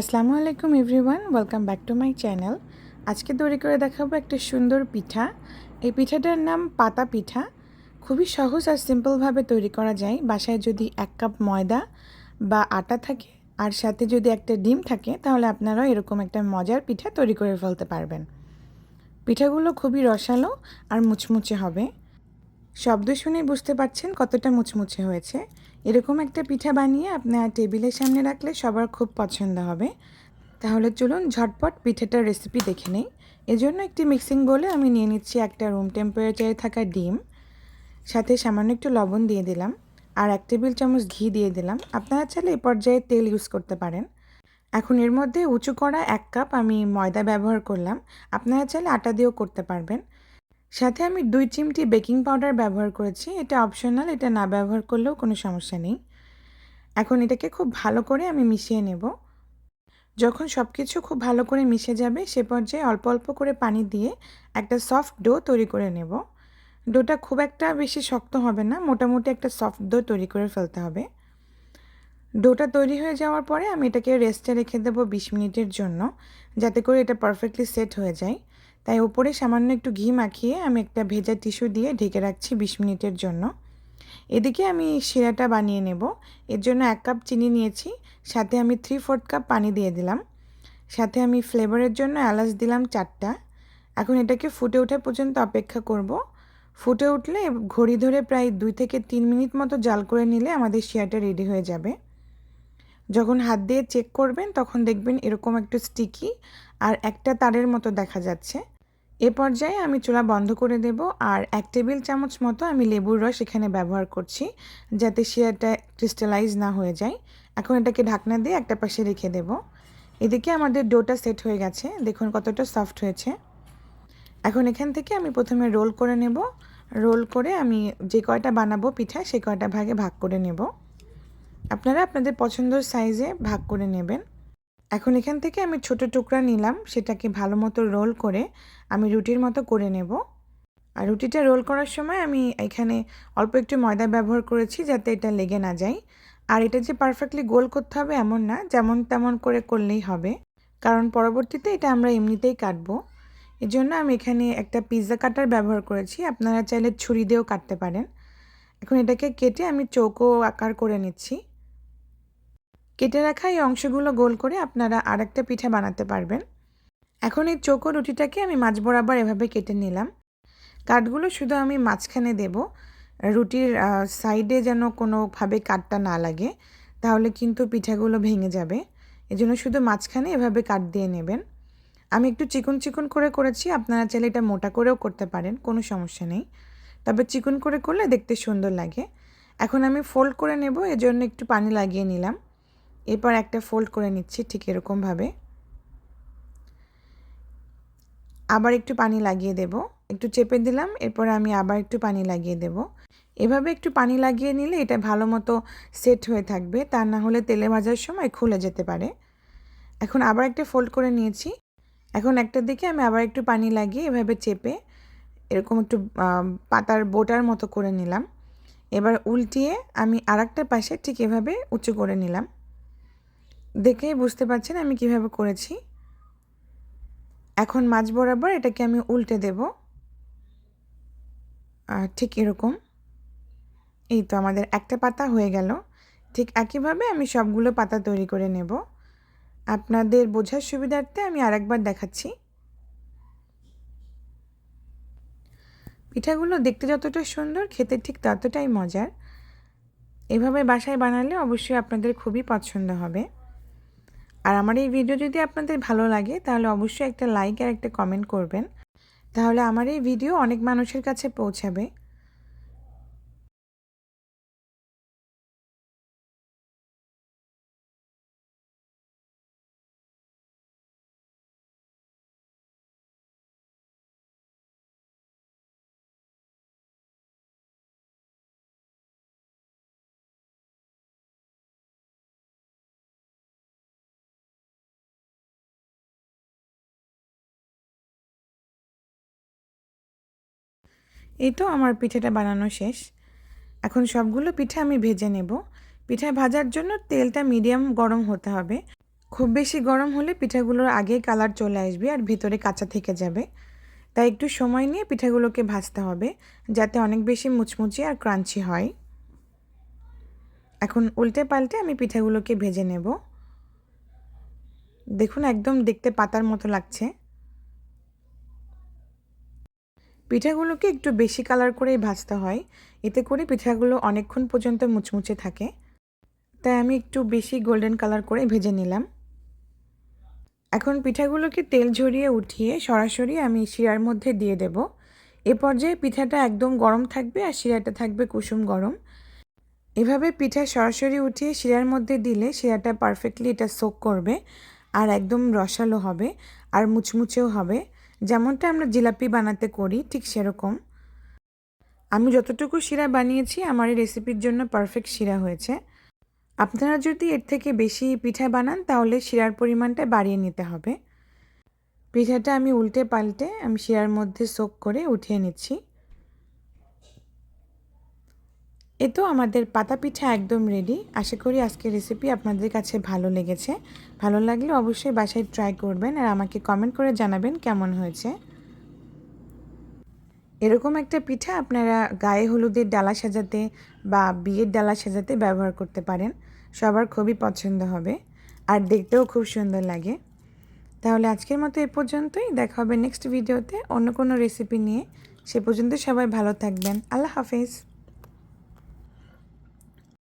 আসসালামু আলাইকুম everyone, welcome back to my channel. আজকে তৈরি করে দেখাবো একটা সুন্দর পিঠা। এই পিঠাটার নাম পাতা পিঠা। খুবই সহজ আর সিম্পলভাবে তৈরি করা যায়। বাসায় যদি এক কাপ ময়দা বা আটা থাকে আর সাথে যদি একটা ডিম থাকে, তাহলে আপনারাও এরকম একটা মজার পিঠা তৈরি করে ফেলতে পারবেন। পিঠাগুলো খুবই রসালো আর মুচমুচে হবে। শব্দ শুনে বুঝতে পারছেন কতটা মুচমুচে হয়েছে। এরকম একটা পিঠা বানিয়ে আপনার টেবিলের সামনে রাখলে সবার খুব পছন্দ হবে। তাহলে চলুন ঝটপট পিঠাটার রেসিপি দেখে নেই। এজন্য একটি মিক্সিং বলে আমি নিয়ে নিচ্ছি একটা রুম টেম্পারেচারে থাকা ডিম। সাথে সামান্য একটু লবণ দিয়ে দিলাম আর এক টেবিল চামচ ঘি দিয়ে দিলাম। আপনারা চাইলে এ পর্যায়ে তেল ইউজ করতে পারেন। এখন এর মধ্যে উঁচু করা এক কাপ আমি ময়দা ব্যবহার করলাম। আপনারা চাইলে আটা দিয়েও করতে পারবেন। সাথে আমি দুই চিমটি বেকিং পাউডার ব্যবহার করেছি। এটা অপশনাল এটা না ব্যবহার করলেও কোনো সমস্যা নেই। এখন এটাকে খুব ভালো করে আমি মিশিয়ে নেব। যখন সব কিছু খুব ভালো করে মিশে যাবে, সে পর্যায়ে অল্প অল্প করে পানি দিয়ে একটা সফট ডো তৈরি করে নেব। ডোটা খুব একটা বেশি শক্ত হবে না, মোটামুটি একটা সফট ডো তৈরি করে ফেলতে হবে। ডোটা তৈরি হয়ে যাওয়ার পরে আমি এটাকে রেস্টে রেখে দেবো বিশ মিনিটের জন্য, যাতে করে এটা পারফেক্টলি সেট হয়ে যায়। তাই ওপরে সামান্য একটু ঘি মাখিয়ে আমি একটা ভেজা টিস্যু দিয়ে ঢেকে রাখছি বিশ মিনিটের জন্য। এদিকে আমি শিরাটা বানিয়ে নেব। এর জন্য এক কাপ চিনি নিয়েছি, সাথে আমি থ্রি ফোর্থ কাপ পানি দিয়ে দিলাম। সাথে আমি ফ্লেভারের জন্য এলাচ দিলাম চারটা। এখন এটাকে ফুটে ওঠা পর্যন্ত অপেক্ষা করব। ফুটে উঠলে ঘড়ি ধরে প্রায় দুই থেকে তিন মিনিট মতো জাল করে নিলে আমাদের শিরাটা রেডি হয়ে যাবে। যখন হাত দিয়ে চেক করবেন, তখন দেখবেন এরকম একটু স্টিকি আর একটা তারের মতো দেখা যাচ্ছে। এ পর্যায়ে আমি চুলা বন্ধ করে দেব আর এক টেবিল চামচ মতো আমি লেবুর রস এখানে ব্যবহার করছি যাতে শিরাটা ক্রিস্টালাইজ না হয়ে যায়। এখন এটাকে ঢাকনা দিয়ে একটা পাশে রেখে দেব। এদিকে আমাদের ডোটা সেট হয়ে গেছে। দেখুন কতটা সফট হয়েছে। এখন এখান থেকে আমি প্রথমে রোল করে নেব। রোল করে আমি যে কয়টা বানাবো পিঠা, সে কয়টা ভাগে ভাগ করে নেব। আপনারা আপনাদের পছন্দের সাইজে ভাগ করে নেবেন। এখন এখান থেকে আমি ছোট টুকরা নিলাম, সেটাকে ভালো মতো রোল করে আমি রুটির মতো করে নেব। আর রুটিটা রোল করার সময় আমি এখানে অল্প একটু ময়দা ব্যবহার করেছি যাতে এটা লেগে না যায়। আর এটা যে পারফেক্টলি গোল করতে হবে এমন না, যেমন তেমন করে করলেই হবে। কারণ পরবর্তীতে এটা আমরা এমনিতেই কাটবো। এর জন্য আমি এখানে একটা পিৎজা কাটার ব্যবহার করেছি, আপনারা চাইলে ছুরি দিয়েও কাটতে পারেন। এখন এটাকে কেটে আমি চৌকো আকার করে নিচ্ছি। কেটে রাখা এই অংশগুলো গোল করে আপনারা আর একটা পিঠা বানাতে পারবেন। এখন এই চৌকো রুটিটাকে আমি মাছ বরাবর এভাবে কেটে নিলাম। কাঠগুলো শুধু আমি মাঝখানে দেব। রুটির সাইডে যেন কোনোভাবে কাঠটা না লাগে, তাহলে কিন্তু পিঠাগুলো ভেঙে যাবে। এজন্য শুধু মাঝখানে এভাবে কাট দিয়ে নেবেন। আমি একটু চিকন চিকন করে করেছি, আপনারা চাইলে এটা মোটা করেও করতে পারেন, কোনো সমস্যা নেই। তবে চিকন করে করলে দেখতে সুন্দর লাগে। এখন আমি ফোল্ড করে নেব, এজন্য একটু পানি লাগিয়ে নিলাম। এরপর একটা ফোল্ড করে নিচ্ছি ঠিক এরকমভাবে। আবার একটু পানি লাগিয়ে দেব। একটু চেপে দিলাম, এরপর আমি আবার একটু পানি লাগিয়ে দেব। এভাবে একটু পানি লাগিয়ে নিলে এটা ভালো মতো সেট হয়ে থাকবে, তা না হলে তেলে ভাজার সময় খুলে যেতে পারে। এখন আবার একটা ফোল্ড করে নিয়েছি। এখন একটার দিকে আমি আবার একটু পানি লাগিয়ে এভাবে চেপে এরকম একটু পাতার বোটার মতো করে নিলাম। এবার উল্টিয়ে আমি আর একটা পাশে ঠিক এভাবে উঁচু করে নিলাম। দেখেই বুঝতে পারছেন আমি কীভাবে করেছি। এখন মাছ বরাবর এটাকে আমি উল্টে দেব। ঠিক এরকম। এই তো আমাদের একটা পাতা হয়ে গেল। ঠিক একইভাবে আমি সবগুলো পাতা তৈরি করে নেব। আপনাদের বোঝার সুবিধার্থে আমি আরেকবার দেখাচ্ছি। পিঠাগুলো দেখতে যতটা সুন্দর, খেতে ঠিক ততটাই মজার। এভাবে বাসায় বানালে অবশ্যই আপনাদের খুবই পছন্দ হবে। আর আমার এই ভিডিও যদি আপনাদের ভালো লাগে, তাহলে অবশ্যই একটা লাইক আর একটা কমেন্ট করবেন। তাহলে আমার এই ভিডিও অনেক মানুষের কাছে পৌঁছাবে। এই তো আমার পিঠেটা বানানো শেষ। এখন সবগুলো পিঠে আমি ভেজে নেব। পিঠা ভাজার জন্য তেলটা মিডিয়াম গরম হতে হবে। খুব বেশি গরম হলে পিঠাগুলোর আগেই কালার চলে আসবে আর ভিতরে কাঁচা থেকে যাবে। তাই একটু সময় নিয়ে পিঠাগুলোকে ভাজতে হবে, যাতে অনেক বেশি মুচমুচে আর ক্রাঞ্চি হয়। এখন উল্টে পাল্টে আমি পিঠাগুলোকে ভেজে নেব। দেখুন, একদম দেখতে পাতার মতো লাগছে। পিঠাগুলোকে একটু বেশি কালার করেই ভাজতে হয়। এতে করে পিঠাগুলো অনেকক্ষণ পর্যন্ত মুচমুচে থাকে। তাই আমি একটু বেশি গোল্ডেন কালার করে ভেজে নিলাম। এখন পিঠাগুলোকে তেল ঝরিয়ে উঠিয়ে সরাসরি আমি শিরার মধ্যে দিয়ে দেব। এ পর্যায়ে পিঠাটা একদম গরম থাকবে আর শিরাটা থাকবে কুসুম গরম। এভাবে পিঠা সরাসরি উঠিয়ে শিরার মধ্যে দিলে শিরাটা পারফেক্টলি এটা সোক করবে আর একদম রসালো হবে আর মুচমুচেও হবে। যেমনটা আমরা জিলাপি বানাতে করি, ঠিক সেরকম। আমি যতটুকু শিরা বানিয়েছি, আমার এই রেসিপির জন্য পারফেক্ট শিরা হয়েছে। আপনারা যদি এর থেকে বেশি পিঠা বানান, তাহলে শিরার পরিমাণটা বাড়িয়ে নিতে হবে। পিঠাটা আমি উল্টে পাল্টে আমি শিরার মধ্যে সোক করে উঠিয়ে নিচ্ছি। এ তো আমাদের পাতা পিঠা একদম রেডি আশা করি আজকের রেসিপি আপনাদের কাছে ভালো লেগেছে। ভালো লাগলে অবশ্যই বাসায় ট্রাই করবেন আর আমাকে কমেন্ট করে জানাবেন কেমন হয়েছে। এরকম একটা পিঠা আপনারা গায়ে হলুদের ডালা সাজাতে বা বিয়ের ডালা সাজাতে ব্যবহার করতে পারেন। সবার খুবই পছন্দ হবে আর দেখতেও খুব সুন্দর লাগে। তাহলে আজকের মতো এ পর্যন্তই। দেখা হবে নেক্সট ভিডিওতে অন্য কোনো রেসিপি নিয়ে। সে পর্যন্ত সবাই ভালো থাকবেন। আল্লাহ হাফেজ।